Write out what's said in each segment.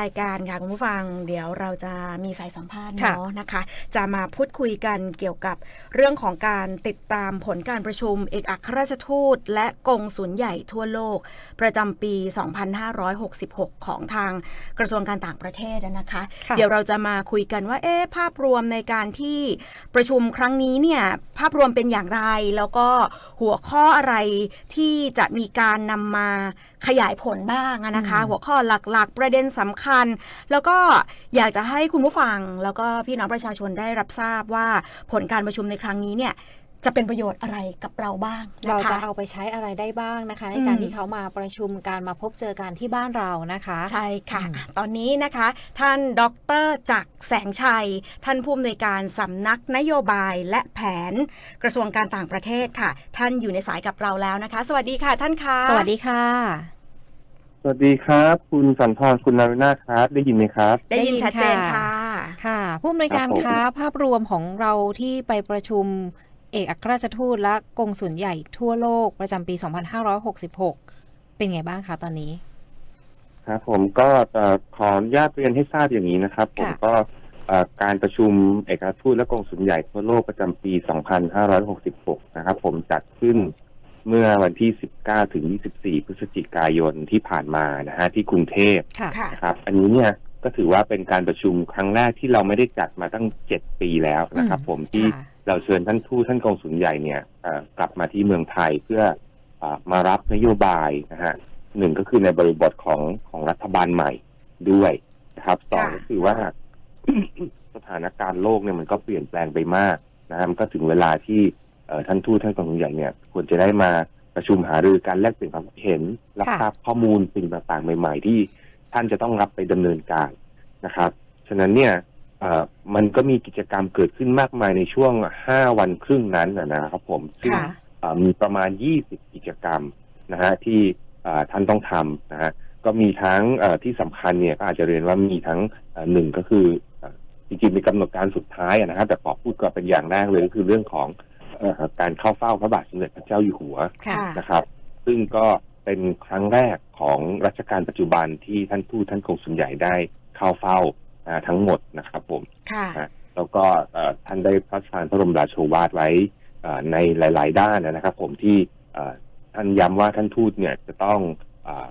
รายการค่ะคุณผู้ฟัง เดี๋ยวเราจะมีสายสัมภาษณ์ค่ะเนาะนะคะ จะมาพูดคุยกันเกี่ยวกับเรื่องของการติดตามผลการประชุม เอกอัครราชทูต และกงสุลใหญ่ทั่วโลก ประจำปี 2566 ของทางกระทรวงการต่างประเทศนะคะค่ะเดี๋ยวเราจะมาคุยกันว่าเอ๊ะภาพรวมในการที่ประชุมครั้งนี้เนี่ยภาพรวมเป็นอย่างไร แล้วก็หัวข้ออะไรที่จะมีการนำมาขยายผลบ้างอะนะคะอืมหัวข้อหลักๆ ประเด็นสำคัญแล้วก็อยากจะให้คุณผู้ฟัง แล้วก็พี่น้องประชาชนได้รับทราบว่าผลการประชุมในครั้งนี้เนี่ยจะเป็นประโยชน์อะไรกับเราบ้างนคเราจะเอาไปใช้อะไรได้บ้างนะคะ ในการอืมที่เขามาประชุมการมาพบเจอกันที่บ้านเรานะคะ ใช่ค่ะอืมตอนนี้นะคะ ท่านดรจักรแสงชัย ท่านผู้อำนวยการสำนักนโยบายและแผนกระทรวงการต่างประเทศค่ะ ท่านอยู่ในสายกับเราแล้วนะคะ สวัสดีค่ะท่านคะสวัสดีค่ะส วัสดีครับ คุณสันทรคุณนารุณาครับ ได้ยินไหมครับ ได้ยินได้ยินชัดเจนค่ะค่ะ ค่ะผู้อำนวยการครับผม คะภาพรวมของเราที่ไปประชุมเอกอัครราชทูตและกงสุลใหญ่ทั่วโลกประจำปี 2566 เป็นไงบ้างคะตอนนี้ ครับผมก็เอ่อขออนุญาตเรียนให้ทราบอย่างนี้นะครับ ผมค่ะ ก็เอ่อการประชุมเอกอัครทูตและกองสุลใหญ่ทั่วโลกประจำปี 2566 นะครับ ผมจัดขึ้น เมื่อวันที่ 19 ถึง 24 พฤศจิกายนที่ผ่านมานะฮะที่กรุงเทพค่ะค่ะ นะครับ อันนี้เนี่ยก็ถือว่าเป็นการประชุมครั้งแรกที่เราไม่ได้จัดมาตั้ง 7 ปีแล้วนะครับ ผมที่ค่ะ เราเชิญท่านทูตท่านกองสุลใหญ่เนี่ยเอ่อกลับมาที่เมืองไทยเพื่อเออมารับนโยบายนะฮะหนึ่งก็คือในบริบทของของรัฐบาลใหม่ด้วยนะครับสองค่ะ ก็คือว่า สถานการณ์โลกเนี่ยมันก็เปลี่ยนแปลงไปมากนะฮะมันก็ถึงเวลาที่เอ่อ ท่านทูตท่านกองสุลใหญ่เนี่ยควรจะได้มาประชุมหารือการแลกเปลี่ยนความคิดเห็นรับค่ะทราบข้อมูลสิ่งต่างๆ ใหม่ ๆ ที่ท่านจะต้องรับไปดำเนินการนะครับฉะนั้นเนี่ยเอ่อมันก็มีกิจกรรมเกิดขึ้นมากมายในช่วง 5 วันครึ่งนั้นนะนะครับผมซึ่งค่ะเอ่อมีประมาณ 20 กิจกรรมนะฮะที่เอ่อท่านต้องทำนะฮะก็มีทั้งเอ่อที่สำคัญเนี่ยก็อาจจะเรียนว่ามีทั้งเอ่อหนึ่งก็คือเอ่อจริงๆมีกำหนดการสุดท้ายอะนะฮะแต่ขอพูดก่อนเป็นอย่างแรกเลยก็คือเรื่องของเอ่อ การเข้าเฝ้าพระบาทสมเด็จพระเจ้าอยู่หัวค่ะนะครับ ซึ่งก็เป็นครั้งแรกของรัชกาลปัจจุบันที่ท่านทูตท่านกงสุลใหญ่ได้เข้าเฝ้าอ่าทั้งหมดนะครับผมค่ะแล้วก็เอ่อท่านได้พระราชทานพระบรมราโชวาทไว้เอ่อในหลาย ๆ ด้านนะครับ ผมที่เอ่อท่านย้ำว่าท่านทูตเนี่ยจะต้องเอ่อ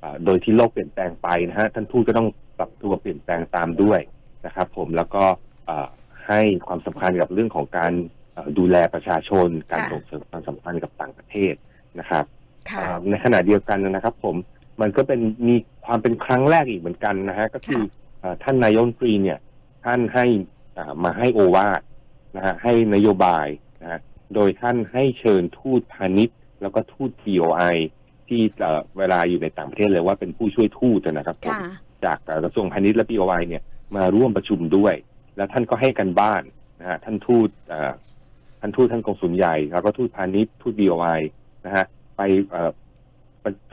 เอ่อโดยที่โลกเปลี่ยนแปลงไปนะฮะท่านทูตก็ต้องปรับตัวเปลี่ยนแปลงตามด้วยนะครับ ผมแล้วก็เอ่อให้ความสำคัญกับเรื่องของการเอ่อ ดูแลประชาชน การค่ะส่งเสริมความสัมพันธ์กับต่างประเทศนะครับค่ะเอ่อในขณะเดียวกันนะครับ ผมมันก็เป็นมีความเป็นครั้งแรกอีกเหมือนกันนะฮะก็คือเอ่อท่านนายกรัฐมนตรีเนี่ย ท่านให้อ่ามาให้โอวาทนะฮะให้นโยบายนะฮะโดยท่านให้เชิญทูตพาณิชย์ แล้วก็ทูต BOI ที่เอ่อเวลาอยู่ในต่างประเทศเลยว่าเป็นผู้ช่วยทูตนะครับผมค่ะจากเอ่อกระทรวงพาณิชย์และ BOI เนี่ยมาร่วมประชุมด้วย แล้วท่านก็ให้กันบ้านนะฮะท่านทูตเอ่อ ท่านทูตท่านกงสุลใหญ่ แล้วก็ทูตพาณิชย์ทูต BOI นะฮะไปเอ่อ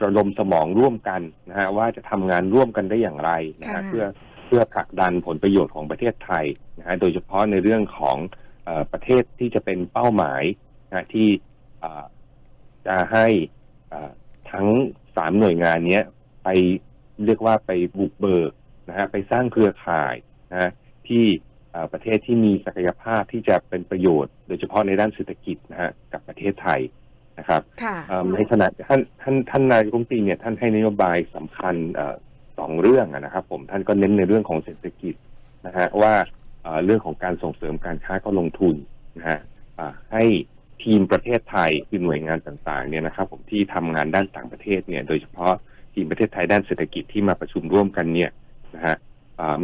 ประดมสมองร่วมกันนะฮะว่าจะทำงานร่วมกันได้อย่างไรนะค่ะฮะเพื่อเพื่อผลักดันผลประโยชน์ของประเทศไทยนะฮะโดยเฉพาะในเรื่องของเออประเทศที่จะเป็นเป้าหมายนะที่เอ่อจะให้เอ่อทั้งสามหน่วยงานเนี้ยไปเรียกว่าไปบุกเบิกนะฮะไปสร้างเครือข่ายนะฮะที่เอ่อ ประเทศที่มีศักยภาพที่จะเป็นประโยชน์ โดยเฉพาะในด้านเศรษฐกิจนะฮะกับประเทศไทยนะครับค่ะเอ่อในขณะท่านท่านท่านนายกรัฐมนตรีเนี่ยท่านให้นโยบายสำคัญเอ่อสองเรื่องอะนะครับ ผมท่านก็เน้นในเรื่องของเศรษฐกิจนะฮะว่าเอ่อเรื่องของการส่งเสริมการค้าการลงทุนนะฮะอ่าให้ทีมประเทศไทยคือหน่วยงานต่างๆเนี่ยนะครับ ผมที่ทำงานด้านต่างประเทศเนี่ย โดยเฉพาะทีมประเทศไทยด้านเศรษฐกิจที่มาประชุมร่วมกันเนี่ยนะฮะอ่า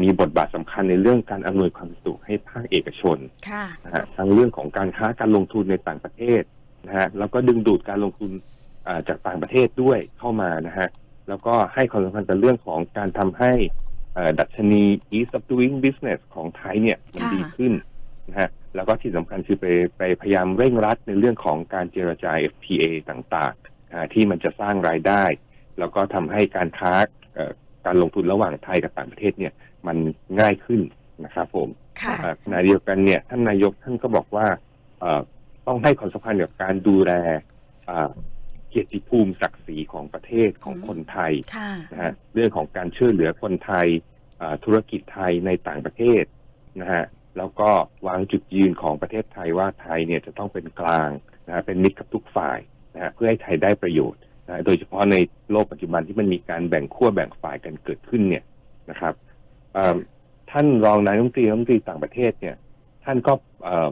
มีบทบาทสำคัญในเรื่องการอำนวยความสะดวกให้ภาคเอกชนค่ะนะฮะทั้งเรื่องของการค้าการลงทุนในต่างประเทศนะฮะแล้วก็ดึงดูดการลงทุนอ่าจากต่างประเทศด้วยเข้ามานะฮะแล้วก็ให้ความสำคัญกับเรื่องของการทำให้เอ่อดัชนี ease of doing business ของไทยเนี่ยมันค่ะดีขึ้นนะฮะแล้วก็ที่สำคัญคือไปไปพยายามเร่งรัดในเรื่องของการเจรจา FTA ต่างๆอ่าที่มันจะสร้างรายได้ แล้วก็ทำให้การค้าเอ่อการลงทุนระหว่างไทยกับต่างประเทศเนี่ย มันง่ายขึ้นนะครับผมค่ะอ่าขณะเดียวกันเนี่ยท่านนายกท่านก็บอกว่าเอ่อต้องให้ความสำคัญกับการดูแลอ่าเกียรติภูมิศักดิ์ศรีของประเทศของอืม คนไทย ค่ะ นะฮะเรื่องของการช่วยเหลือคนไทยอ่าธุรกิจไทยในต่างประเทศนะฮะแล้วก็วางจุดยืนของประเทศไทยว่าไทยเนี่ยจะต้องเป็นกลางนะฮะเป็นมิตรกับทุกฝ่ายนะฮะเพื่อให้ไทยได้ประโยชน์นะฮะโดยเฉพาะในโลกปัจจุบันที่มันมีการแบ่งขั้วแบ่งฝ่ายกันเกิดขึ้นเนี่ยนะครับเอิ่ม ท่านรองนายกรัฐมนตรีรัฐมนตรีต่างประเทศเนี่ย ท่านก็เอ่อ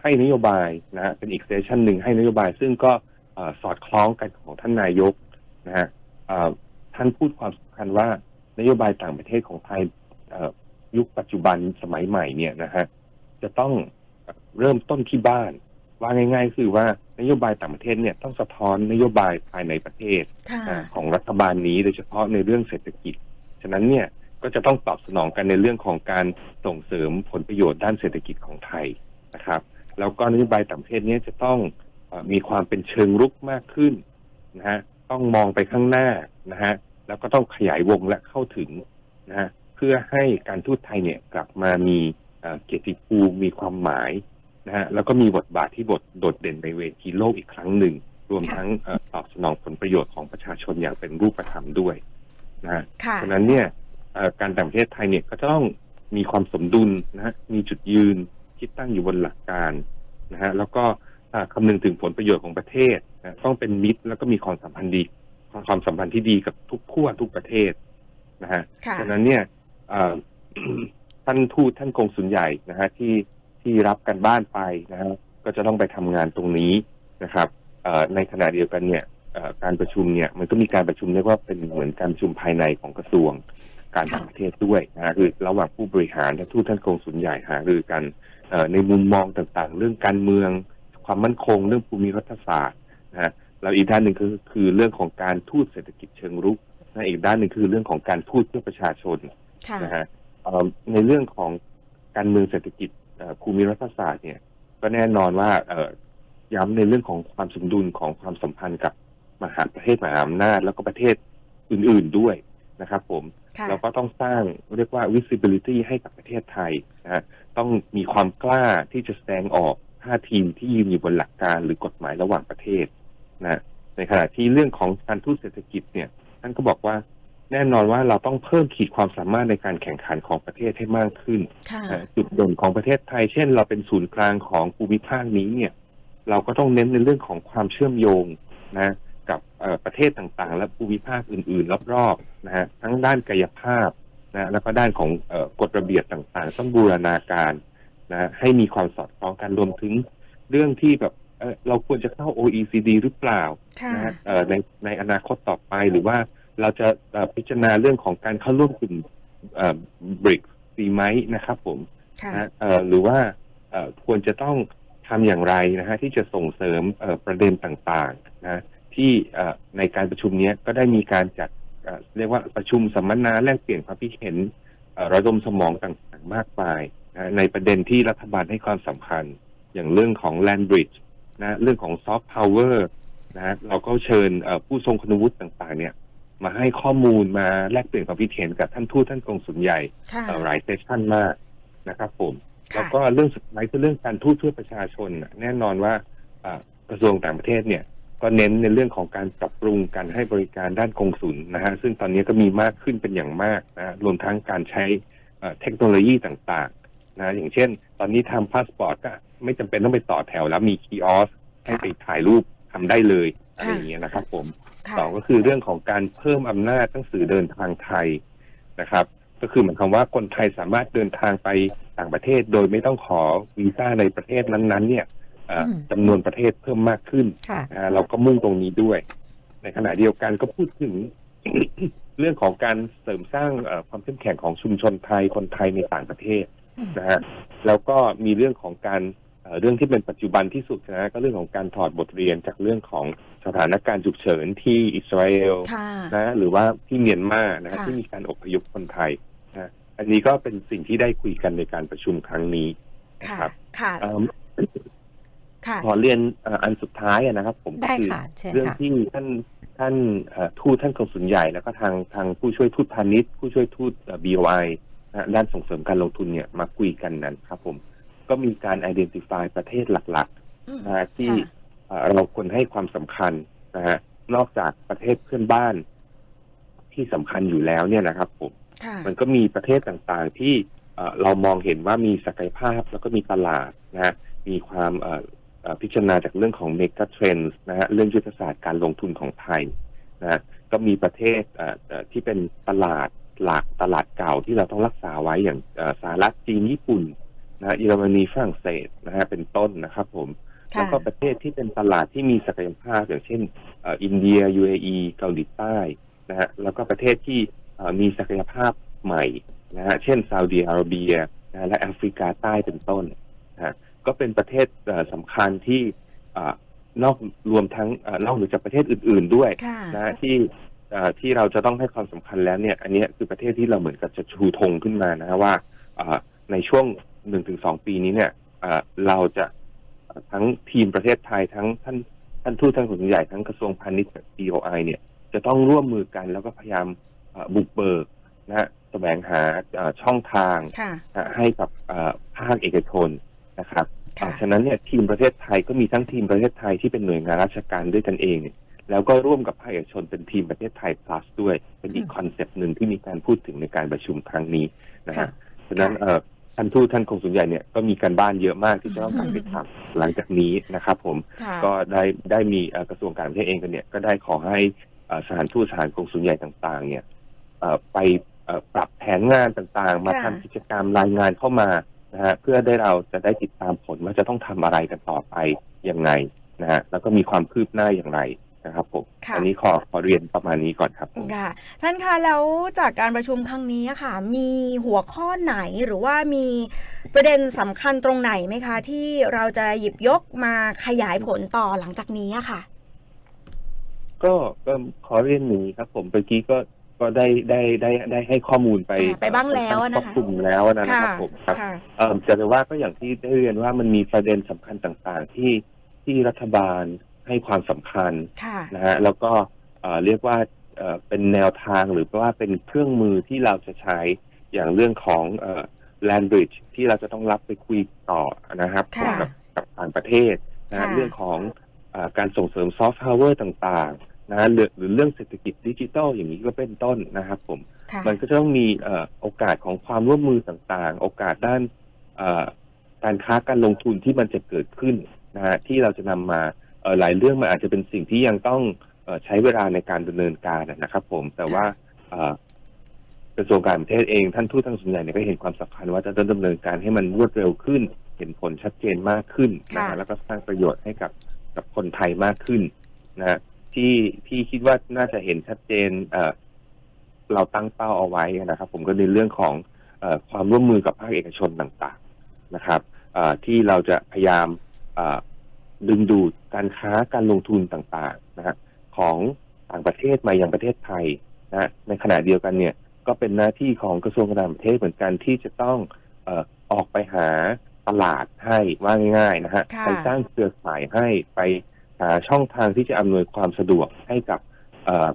ให้นโยบายนะฮะเป็นอีกเซสชันหนึ่งให้นโยบาย ซึ่งก็เอ่อสอดคล้องกันของท่านนายกนะฮะเอ่อท่านพูดความสำคัญว่านโยบายต่างประเทศของไทยเอ่อยุคปัจจุบันสมัยใหม่เนี่ยนะฮะจะต้องเริ่มต้นที่บ้านว่าง่าย ๆ คือว่านโยบายต่างประเทศเนี่ยต้องสะท้อนนโยบายภายในประเทศค่ะอ่าของรัฐบาลนี้โดยเฉพาะในเรื่องเศรษฐกิจ ฉะนั้นเนี่ย ก็จะต้องตอบสนองกันในเรื่องของการส่งเสริมผลประโยชน์ด้านเศรษฐกิจของไทยนะครับแล้วก็นโยบายต่างประเทศเนี้จะต้องเออมีความเป็นเชิงรุกมากขึ้นนะฮะต้องมองไปข้างหน้านะฮะแล้วก็ต้องขยายวงและเข้าถึงนะฮะเพื่อให้การทูตไทยเนี่ยกลับมามีเอ่อเกียรติภูมิมีความหมายนะฮะแล้วก็มีบทบาทที่บทโดดเด่นในเวทีโลกอีกครั้งหนึ่ง รวมค่ะทั้งเอ่อตอบสนองผลประโยชน์ของประชาชนอย่างเป็นรูปธรรมด้วยนะฮะค่ะฉะนั้นเนี่ยเอ่อ การต่างประเทศไทยเนี่ยก็ต้องมีความสมดุลนะฮะมีจุดยืนที่ตั้งอยู่บนหลักการนะฮะแล้วก็อ่าคำนึงถึงผลประโยชน์ของประเทศนะต้องเป็นมิตรแล้วก็มีความสัมพันธ์ดีความสัมพันธ์ที่ดีกับทุกขั้วทุกประเทศนะฮะค่ะฉะนั้นเนี่ยเอ่อท่านทูตท่านกงสุลใหญ่นะฮะที่ที่รับกันบ้านไปนะฮะก็จะต้องไปทำงานตรงนี้นะครับเอ่อในขณะเดียวกันเนี่ยเอ่อการประชุมเนี่ยมันก็มีการประชุมเรียกว่าเป็นเหมือนการประชุมภายในของกระทรวง การต่างประเทศด้วยนะฮะคือระหว่างผู้บริหารและทูตท่านกงสุลใหญ่หารือกันเอ่อในมุมมองต่างๆ เรื่องการเมือง ความมั่นคงเรื่องภูมิรัฐศาสตร์นะฮะแล้วอีกด้านหนึ่งคือคือเรื่องของการทูตเศรษฐกิจเชิงรุกนะอีกด้านหนึ่งคือเรื่องของการทูตเพื่อประชาชนค่ะนะฮะเอ่อในเรื่องของการเมืองเศรษฐกิจเอ่อภูมิรัฐศาสตร์เนี่ย ก็แน่นอนว่าเอ่อย้ำในเรื่องของความสมดุลของความสัมพันธ์กับมหาประเทศมหาอำนาจแล้วก็ประเทศอื่น ๆด้วย นะครับผมค่ะเราก็ต้องสร้างเรียกว่า visibility ให้กับประเทศไทยนะฮะต้องมีความกล้าที่จะแสดงออกท่าทีที่ยืนอยู่บนหลักการหรือกฎหมายระหว่างประเทศนะในขณะที่เรื่องของการทูตเศรษฐกิจเนี่ยท่านก็บอกว่าแน่นอนว่าเราต้องเพิ่มขีดความสามารถในการแข่งขันของประเทศให้มากขึ้นค่ะนะจุดเด่นของประเทศไทย เช่น เราเป็นศูนย์กลางของภูมิภาคนี้เนี่ย เราก็ต้องเน้นในเรื่องของความเชื่อมโยงนะกับเอ่อ ประเทศต่างๆ และภูมิภาคอื่นๆ รอบๆนะฮะทั้งด้านกายภาพนะแล้วก็ด้านของเอ่อกฎระเบียบต่างๆ ต้องบูรณาการนะให้มีความสอดคล้องกันรวมถึงเรื่องที่แบบเอ่อเราควรจะเข้า OECD หรือเปล่าค่ะนะฮะเอ่อในในอนาคตต่อไปหรือว่าเราจะเอ่อพิจารณาเรื่องของการเข้าร่วมกลุ่มบริกดีไหมนะครับผมค่ะนะเอ่อหรือว่าเอ่อควรจะต้องทำอย่างไรนะฮะที่จะส่งเสริมเอ่อประเด็นต่างๆนะ ที่เอ่อในการประชุมเนี้ยก็ได้มีการจัดเอ่อเรียกว่าประชุมสัมมนาแลกเปลี่ยนความคิดเห็นเอ่อระดมสมองต่างๆมากมายนะในประเด็นที่รัฐบาลให้ความสำคัญ อย่างเรื่องของ Land Bridge นะเรื่องของ Soft Power นะฮะเราก็เชิญเอ่อผู้ทรงคุณวุฒิต่างๆ เนี่ย มาให้ข้อมูลมาแลกเปลี่ยนความคิดเห็นกับท่านทูตท่านกงสุลใหญ่ค่ะเอ่อหลายเซสชันมากนะครับผมค่ะแล้วก็เรื่องสุดท้ายคือเรื่องการทูตเพื่อประชาชนน่ะแน่นอนว่าอ่ากระทรวงต่างประเทศเนี่ย ก็เน้นในเรื่องของการปรับปรุงการให้บริการด้านกงสุลนะฮะซึ่งตอนนี้ก็มีมากขึ้นเป็นอย่างมากนะฮะรวมทั้งการใช้เอ่อเทคโนโลยีต่างๆนะอย่างเช่น ตอนนี้ทำพาสปอร์ตก็ไม่จำเป็นต้องไปต่อแถวแล้วมีคีออสให้ไปถ่ายรูปทำได้เลยอะไรอย่างเงี้ยนะครับ ผมค่ะสองก็คือเรื่องของการเพิ่มอำนาจหนังสือเดินทางไทยนะครับ ก็คือหมายความว่าคนไทยสามารถเดินทางไปต่างประเทศ โดยไม่ต้องขอวีซ่าในประเทศนั้นๆ เนี่ยเอ่ออม จำนวนประเทศเพิ่มมากขึ้นค่ะนะฮะเราก็มุ่งตรงนี้ด้วย ในขณะเดียวกันก็พูดถึงเรื่องของการเสริมสร้างเอ่อความเข้มแข็งของชุมชนไทยคนไทยในต่างประเทศอืมนะฮะแล้วก็มีเรื่องของการเอ่อเรื่องที่เป็นปัจจุบันที่สุดนะฮะก็เรื่องของการถอดบทเรียนจากเรื่องของสถานการณ์ฉุกเฉินที่อิสราเอลค่ะนะหรือว่าที่เมียนมานะฮะค่ะที่มีการอพยพคนไทยนะอันนี้ก็เป็นสิ่งที่ได้คุยกันในการประชุมครั้งนี้นะค่ะครับค่ะเอิ่ม ค่ะ ขอเรียนเอ่ออันสุดท้ายอะนะครับ ผมก็ได้คือค่ะเชิญเรื่องค่ะ ที่ท่านท่านเอ่อทูตท่านกงสุลใหญ่แล้วก็ทางทางผู้ช่วยทูตพาณิชย์ผู้ช่วยทูตบีโอไอด้านส่งเสริมการลงทุนเนี่ยมาคุยกันนั้นครับ ผมก็มีการ identify ประเทศหลักอืม ๆนะฮะที่ค่ะ เอ่อเราควรให้ความสำคัญนะฮะนอกจากประเทศเพื่อนบ้านที่สำคัญอยู่แล้วเนี่ยนะครับผม ค่ะ มันก็มีประเทศต่างๆที่เอ่อเรามองเห็นว่ามีศักยภาพแล้วก็มีตลาดนะฮะมีความเอ่อเอ่อ พิจารณาจากเรื่องของเมกะเทรนด์นะฮะเรื่องยุทธศาสตร์การลงทุนของไทยนะฮะก็มีประเทศเอ่อเอ่อที่เป็นตลาดหลักตลาดเก่าที่เราต้องรักษาไว้อย่างเอ่อสหรัฐจีนญี่ปุ่นนะฮะเยอรมนีฝรั่งเศสนะฮะเป็นต้นนะครับผมค่ะแล้วก็ประเทศที่เป็นตลาดที่มีศักยภาพอย่างเช่นเอ่ออินเดีย UAE เกาหลีใต้นะฮะแล้วก็ประเทศที่เอ่อมีศักยภาพใหม่นะฮะเช่นซาอุดีอาระเบียนะฮะและแอฟริกาใต้เป็นต้นนะฮะ ก็เป็นประเทศเอ่อสำคัญที่เอ่อนอกรวมทั้งเอ่อนอกเหนือจากประเทศอื่น ๆด้วยค่ะนะฮะที่เอ่อที่เราจะต้องให้ความสำคัญแล้วเนี่ย อันเนี้ยคือประเทศที่เราเหมือนกับจะชูธงขึ้นมานะฮะว่าเอ่อในช่วงหนึ่งถึงสองปีนี้เนี่ยเอ่อเราจะเอ่อทั้งทีมประเทศไทยทั้งท่านท่านทูตท่านขุนใหญ่ทั้งกระทรวงพาณิชย์กับ DOI เนี่ยจะต้องร่วมมือกันแล้วก็พยายามเอ่อบุกเบิกนะฮะแสวงหาเอ่อช่องทางค่ะนะให้กับเอ่อภาคเอกชน ฉะนั้นเนี่ยทีมประเทศไทยก็มีทั้งทีมประเทศไทยที่เป็นหน่วยงานราชการด้วยกันเองเนี่ยแล้วก็ร่วมกับภาคเอกชนเป็นทีมประเทศไทย plus ด้วย เป็นอีกอืมคอนเซปต์หนึ่งที่มีการพูดถึงในการประชุมครั้งนี้นะค่ะฮะฉะนั้นเอ่อท่านทูตท่านกงสุลใหญ่เนี่ยก็มีการบ้านเยอะมากที่จะต้องการไปทำหลังจากนี้นะครับผมค่ะก็ได้ได้มีเอ่อกระทรวงการต่างประเทศเองกันเนี่ยก็ได้ขอให้เอ่อสถานทูตสถานกงสุลใหญ่ต่างๆ เนี่ยเอ่อไปเอ่อปรับแผนงานต่างๆ มาค่ะทำกิจกรรมรายงานเข้ามา นะฮะเพื่อได้เราจะได้ติดตามผลว่าจะต้องทำอะไรกันต่อไปยังไงนะฮะแล้วก็มีความคืบหน้าอย่างไรนะครับผมค่ะอันี้ขอขอเรียนประมาณนี้ก่อนครับผมค่ะท่านคะแล้วจากการประชุมครั้งนี้ค่ะ มีหัวข้อไหนหรือว่ามีประเด็นสำคัญตรงไหนไหมคะ ที่เราจะหยิบยกมาขยายผลต่อหลังจากนี้อะค่ะ ก็ก็ขอเรียนหนึ่งครับ ผมเมื่อกี้ก็ ก็ได้ได้ได้ได้ให้ข้อมูลไปอ่าไปบ้างแล้วอะนะคะครอบคลุมแล้วนะครับผมครับค่ะเอ่อจะแต่ว่าก็อย่างที่ได้เรียนว่ามันมีประเด็นสำคัญต่างๆ ที่ที่รัฐบาลให้ความสำคัญค่ะนะฮะแล้วก็เอ่อเรียกว่าเอ่อเป็นแนวทางหรือว่าเป็นเครื่องมือที่เราจะใช้อย่างเรื่องของเอ่อ land bridge ที่เราจะต้องรับไปคุยต่อนะครับค่ะกับกับต่างประเทศนะฮะค่ะเรื่องของเออการส่งเสริมซอฟต์พาวเวอร์ต่างๆ นะฮะหรือหรือเรื่องเศรษฐกิจดิจิทัลอย่างนี้ก็เป็นต้นนะครับผม ค่ะมันก็จะต้องมีเอ่อโอกาสของความร่วมมือต่างๆ โอกาสด้านเอ่อการค้าการลงทุนที่มันจะเกิดขึ้นนะฮะที่เราจะนำมาเอ่อหลายเรื่องมันอาจจะเป็นสิ่งที่ยังต้องเอ่อใช้เวลาในการดำเนินการนะครับ ผม แต่ว่าเอ่อกระทรวงการต่างประเทศเองท่านทูตทั้งส่วนใหญ่เนี่ยก็เห็นความสำคัญว่าจะต้องดำเนินการให้มันรวดเร็วขึ้น เห็นผลชัดเจนมากขึ้นนะค่ะ ฮะแล้วก็สร้างประโยชน์ให้กับกับคนไทยมากขึ้นนะฮะ ที่ที่คิดว่าน่าจะเห็นชัดเจนเอ่อเราตั้งเป้าเอาไว้นะครับ ผมก็ในเรื่องของเออความร่วมมือกับภาคเอกชนต่างๆนะครับเอ่อที่เราจะพยายามเอ่อดึงดูดการค้าการลงทุนต่างๆนะครับของต่างประเทศมายังประเทศไทยนะในขณะเดียวกันเนี่ยก็เป็นหน้าที่ของกระทรวงการต่างประเทศเหมือนกันที่จะต้องเออออกไปหาตลาดให้ว่าง่ายๆนะฮะค่ะไปสร้างเครือข่ายให้ไป หาช่องทางที่จะอำนวยความสะดวกให้กับเอ่อ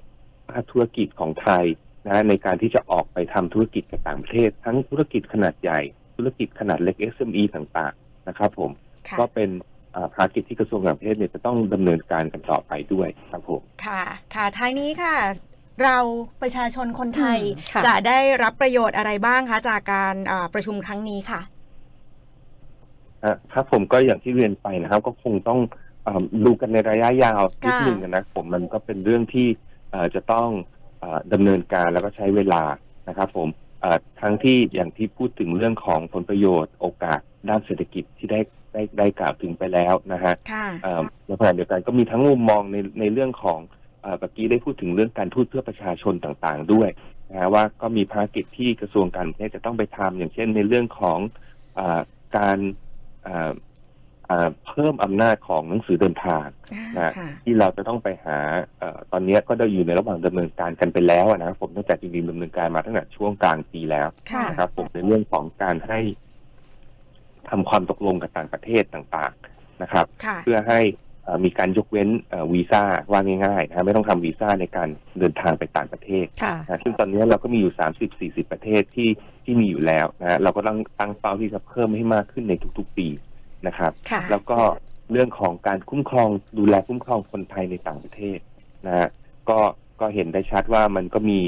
ภาคธุรกิจของไทยนะในการที่จะออกไปทำธุรกิจกับต่างประเทศ ทั้งธุรกิจขนาดใหญ่ ธุรกิจขนาดเล็ก SME ต่างๆนะครับผมค่ะก็เป็นอ่าภารกิจที่กระทรวงต่างประเทศเนี่ยจะต้องดำเนินการกันต่อไปด้วยครับผมค่ะ ค่ะท้ายนี้ค่ะ เราประชาชนคนไทยอืมค่ะจะได้รับประโยชน์อะไรบ้างคะจากการอ่าประชุมครั้งนี้ค่ะอะครับผมก็อย่างที่เรียนไปนะครับ ก็คงต้องอ่า ดูกันในระยะยาวนิดค่ะหนึ่งนะผมมันก็เป็นเรื่องที่เอ่อจะต้องเอ่อดำเนินการแล้วก็ใช้เวลานะครับ ผมเอ่อทั้งที่อย่างที่พูดถึงเรื่องของผลประโยชน์ โอกาสด้านเศรษฐกิจที่ได้ได้ได้กล่าวถึงไปแล้วนะฮะค่ะเอ่อในขณะเดียวกันก็มีทั้งมุมมองในในเรื่องของเอ่อเมื่อกี้ได้พูดถึงเรื่องการทูตเพื่อประชาชนต่างๆ ด้วยนะฮะว่าก็มีภารกิจที่กระทรวงการต่างประเทศจะต้องไปทำอย่างเช่นในเรื่องของเออการ เอ่อเอ่อเพิ่มอำนาจของหนังสือเดินทางนะค่ะที่เราจะต้องไปหาเอ่อตอนนี้ก็ได้อยู่ในระหว่างดำเนินการกันไปแล้วอะนะครับผมตั้งแต่จริงๆดำเนินการมาตั้งแต่ช่วงกลางปีแล้วค่ะนะครับ ผมในเรื่องของการให้ทำความตกลงกับต่างประเทศต่างๆนะครับค่ะเพื่อให้เอ่อมีการยกเว้นเอ่อวีซ่าว่าง่ายๆนะฮะไม่ต้องทำวีซ่าในการเดินทางไปต่างประเทศค่ะนะซึ่งตอนนี้เราก็มีอยู่30 40ประเทศที่ที่มีอยู่แล้วนะฮะเราก็ต้องตั้งเป้าที่จะเพิ่มให้มากขึ้นในทุก ๆ ปี นะครับค่ะแล้วก็เรื่องของการคุ้มครองดูแลคุ้มครองคนไทยในต่างประเทศนะฮะก็ก็เห็นได้ชัดว่ามันก็มี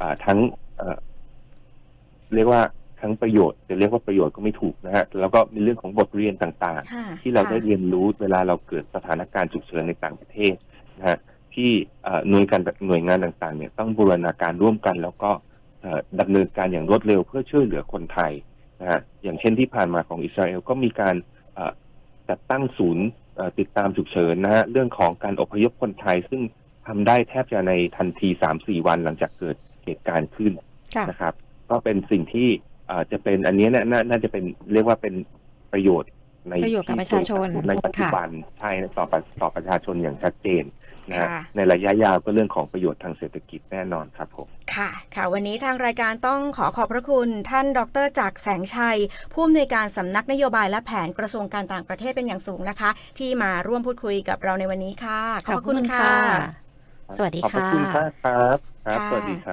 อ่าทั้งเอ่อเรียกว่าทั้งประโยชน์จะเรียกว่าประโยชน์ก็ไม่ถูกนะฮะแล้วก็มีเรื่องของบทเรียนต่างค่ะๆที่เราได้ค่ะเรียนรู้เวลาเราเกิดสถานการณ์ฉุกเฉินในต่างประเทศนะฮะที่เอ่อหน่วยการหน่วยงานต่างๆเนี่ยต้องบูรณาการร่วมกัน แล้วก็เอ่อดำเนินการอย่างรวดเร็วเพื่อช่วยเหลือคนไทยนะฮะอย่างเช่นที่ผ่านมาของอิสราเอลก็มีการเอ่อ จัดตั้งศูนย์เอ่อติดตามฉุกเฉินนะฮะเรื่องของการอพยพคนไทย ซึ่งทำได้แทบจะในทันทีสามสี่วันหลังจากเกิดเหตุการณ์ขึ้นค่ะนะครับ ก็เป็นสิ่งที่อ่าจะเป็นอันนี้เนี่ยนาน่าจะเป็นเรียกว่าเป็นประโยชน์ในประโยชน์กับประชาชนในปัจจุบันใช่ต่อประต่อประชาชนอย่างชัดเจน นะฮะค่ะ ในระยะยาวก็เรื่องของประโยชน์ทางเศรษฐกิจแน่นอนครับผม ค่ะ ค่ะ วันนี้ทางรายการต้องขอขอบพระคุณท่านดรจากรแสงชัย ผู้อำนวยการสำนักนโยบายและแผนกระทรวงการต่างประเทศเป็นอย่างสูงนะคะ ที่มาร่วมพูดคุยกับเราในวันนี้ค่ะ ขอบพระคุณค่ะ สวัสดีขอบพระค่ะ คุณมากครับ ครับค่ะสวัสดีครับ